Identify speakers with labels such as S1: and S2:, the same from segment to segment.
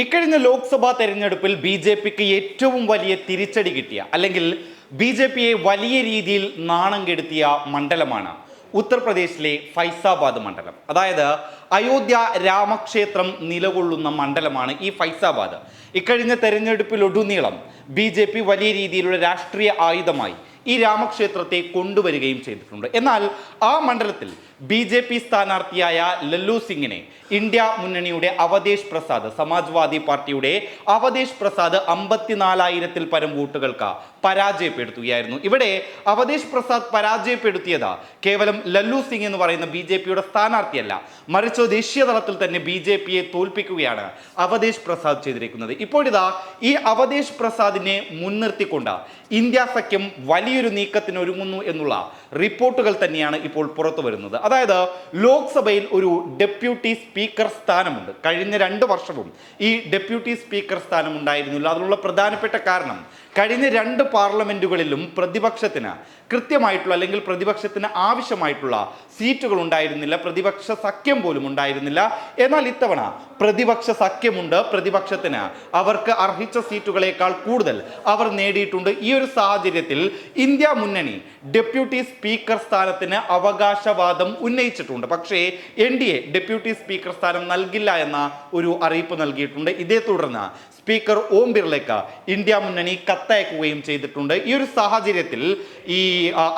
S1: ഇക്കഴിഞ്ഞ ലോക്സഭാ തെരഞ്ഞെടുപ്പിൽ B J പിക്ക് ഏറ്റവും വലിയ തിരിച്ചടി കിട്ടിയ അല്ലെങ്കിൽ ബി ജെ പിയെ വലിയ രീതിയിൽ നാണം കെടുത്തിയ മണ്ഡലമാണ് ഉത്തർപ്രദേശിലെ ഫൈസാബാദ് മണ്ഡലം. അതായത് അയോധ്യ രാമക്ഷേത്രം നിലകൊള്ളുന്ന മണ്ഡലമാണ് ഈ ഫൈസാബാദ്. ഇക്കഴിഞ്ഞ തെരഞ്ഞെടുപ്പിലൊടുനീളം ബി ജെ പി വലിയ രീതിയിലുള്ള രാഷ്ട്രീയ ആയുധമായി ഈ രാമക്ഷേത്രത്തെ കൊണ്ടുവരികയും ചെയ്തിട്ടുണ്ട്. എന്നാൽ ആ മണ്ഡലത്തിൽ ബി ജെ പി സ്ഥാനാർത്ഥിയായ ലല്ലു സിംഗിനെ ഇന്ത്യ മുന്നണിയുടെ അവതേഷ് പ്രസാദ് സമാജ്വാദി പാർട്ടിയുടെ അവതേഷ് പ്രസാദ് അമ്പത്തിനാലായിരത്തിൽ പരം വോട്ടുകൾക്ക് പരാജയപ്പെടുത്തുകയായിരുന്നു. ഇവിടെ അവതേഷ് പ്രസാദ് പരാജയപ്പെടുത്തിയത് കേവലം ലല്ലു സിംഗ് എന്ന് പറയുന്ന ബി ജെ പിയുടെ സ്ഥാനാർത്ഥിയല്ല. മറിച്ച് ദേശീയ തലത്തിൽ തന്നെ ബി ജെ പിയെ തോൽപ്പിക്കുകയാണ് അവതേഷ് പ്രസാദ് ചെയ്തിരിക്കുന്നത്. ഇപ്പോഴിതാ ഈ അവതേഷ് പ്രസാദിനെ മുൻനിർത്തിക്കൊണ്ട് ഇന്ത്യ സഖ്യം വലിയൊരു നീക്കത്തിന് ഒരുങ്ങുന്നു എന്നുള്ള റിപ്പോർട്ടുകൾ തന്നെയാണ് ഇപ്പോൾ പുറത്തു വരുന്നത്. അതായത് ലോക്സഭയിൽ ഒരു ഡെപ്യൂട്ടി സ്പീക്കർ സ്ഥാനമുണ്ട്. കഴിഞ്ഞ രണ്ട് വർഷവും ഈ ഡെപ്യൂട്ടി സ്പീക്കർ സ്ഥാനം ഉണ്ടായിരുന്നില്ല അതിനുള്ള പ്രധാനപ്പെട്ട കാരണം കഴിഞ്ഞ രണ്ട് പാർലമെന്റുകളിലും പ്രതിപക്ഷത്തിന് കൃത്യമായിട്ടുള്ള അല്ലെങ്കിൽ പ്രതിപക്ഷത്തിന് ആവശ്യമായിട്ടുള്ള സീറ്റുകൾ ഉണ്ടായിരുന്നില്ല. പ്രതിപക്ഷ സഖ്യം പോലും ഉണ്ടായിരുന്നില്ല. എന്നാൽ ഇത്തവണ പ്രതിപക്ഷ സഖ്യമുണ്ട്. പ്രതിപക്ഷത്തിന് അവർക്ക് അർഹിച്ച സീറ്റുകളേക്കാൾ കൂടുതൽ അവർ നേടിയിട്ടുണ്ട്. ഈ ഒരു സാഹചര്യത്തിൽ ഇന്ത്യ മുന്നണി ഡെപ്യൂട്ടി സ്പീക്കർ സ്ഥാനത്തിന് അവകാശവാദം ഉന്നയിച്ചിട്ടുണ്ട്. പക്ഷേ N D A deputy speaker സ്ഥാനം നൽകില്ല എന്ന ഒരു അറിയിപ്പ് നൽകിയിട്ടുണ്ട്. ഇതേ തുടർന്ന് സ്പീക്കർ ഓം ബിർളയ്ക്ക് ഇന്ത്യ മുന്നണി കത്തയക്കുകയും ചെയ്തിട്ടുണ്ട്. ഈ ഒരു സാഹചര്യത്തിൽ ഈ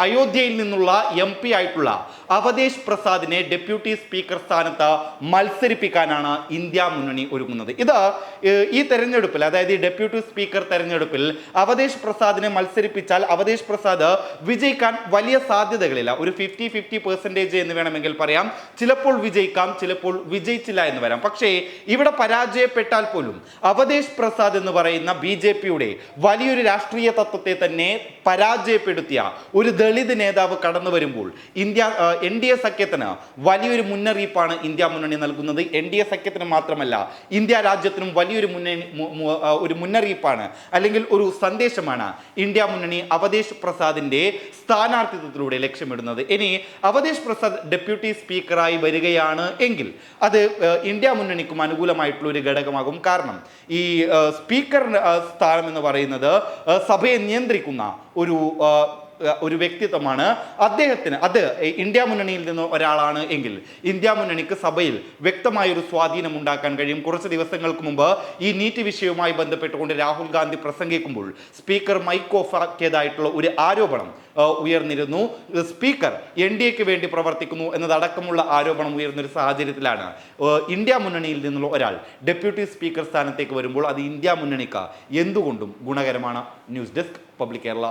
S1: അയോധ്യയിൽ നിന്നുള്ള എം പി ആയിട്ടുള്ള അവതേഷ് പ്രസാദിനെ ഡെപ്യൂട്ടി സ്പീക്കർ സ്ഥാനത്ത് മത്സരിപ്പിക്കാനാണ് ഇന്ത്യ മുന്നണി ഒരുങ്ങുന്നത്. ഇത് ഈ തെരഞ്ഞെടുപ്പിൽ അതായത് ഈ ഡെപ്യൂട്ടി സ്പീക്കർ തെരഞ്ഞെടുപ്പിൽ അവതേഷ് പ്രസാദിനെ മത്സരിപ്പിച്ചാൽ അവതേഷ് പ്രസാദ് വിജയിക്കാൻ വലിയ സാധ്യതകളില്ല. ഒരു ഫിഫ്റ്റി ഫിഫ്റ്റി പെർസെന്റേജ് എന്ന് വേണമെങ്കിൽ പറയാം. ചിലപ്പോൾ വിജയിക്കാം ചിലപ്പോൾ വിജയിച്ചില്ല എന്ന് വരാം. പക്ഷേ ഇവിടെ പരാജയപ്പെട്ടാൽ പോലും അവതേഷ് പ്രസാദ് എന്ന് പറയുന്ന ബി ജെ വലിയൊരു രാഷ്ട്രീയ തത്വത്തെ തന്നെ പരാജയപ്പെടുത്തിയ ഒരു ദളിത് നേതാവ് കടന്നു വരുമ്പോൾ ഇന്ത്യ എൻ ഡി എ സഖ്യത്തിന് വലിയൊരു മുന്നറിയിപ്പാണ് ഇന്ത്യ മുന്നണി നൽകുന്നത്. എൻ ഡി എ സഖ്യത്തിന് മാത്രമല്ല ഇന്ത്യ രാജ്യത്തിനും വലിയൊരു മുന്നണി ഒരു മുന്നറിയിപ്പാണ് അല്ലെങ്കിൽ ഒരു സന്ദേശമാണ് ഇന്ത്യ മുന്നണി അവതേഷ് പ്രസാദിന്റെ സ്ഥാനാർത്ഥിത്വത്തിലൂടെ ലക്ഷ്യമിടുന്നത്. ഇനി അവതേഷ് പ്രസാദ് ഡെപ്യൂട്ടി സ്പീക്കറായി വരികയാണ് എങ്കിൽ അത് ഇന്ത്യ മുന്നണിക്കും അനുകൂലമായിട്ടുള്ള ഒരു ഘടകമാകും. കാരണം ഈ സ്പീക്കർ സ്ഥാനം എന്ന് പറയുന്നത് സഭയെ നിയന്ത്രിക്കുന്ന ഒരു ഒരു വ്യക്തിത്വമാണ്. അദ്ദേഹത്തിന് അത് ഇന്ത്യ മുന്നണിയിൽ നിന്ന് ഒരാളാണ് എങ്കിൽ ഇന്ത്യ മുന്നണിക്ക് സഭയിൽ വ്യക്തമായൊരു സ്വാധീനം ഉണ്ടാക്കാൻ കഴിയും. കുറച്ച് ദിവസങ്ങൾക്ക് മുമ്പ് ഈ നീറ്റ് വിഷയവുമായി ബന്ധപ്പെട്ടുകൊണ്ട് രാഹുൽ ഗാന്ധി പ്രസംഗിക്കുമ്പോൾ സ്പീക്കർ മൈക്ക് ഓഫ് ആക്കിയതായിട്ടുള്ള ഒരു ആരോപണം ഉയർന്നിരുന്നു. സ്പീക്കർ എൻ ഡി എക്ക് വേണ്ടി പ്രവർത്തിക്കുന്നു എന്നതടക്കമുള്ള ആരോപണം ഉയർന്നൊരു സാഹചര്യത്തിലാണ് ഇന്ത്യ മുന്നണിയിൽ നിന്നുള്ള ഒരാൾ ഡെപ്യൂട്ടി സ്പീക്കർ സ്ഥാനത്തേക്ക് വരുമ്പോൾ അത് ഇന്ത്യ മുന്നണിക്ക് എന്തുകൊണ്ടും ഗുണകരമാണ്. News desk public Kerala.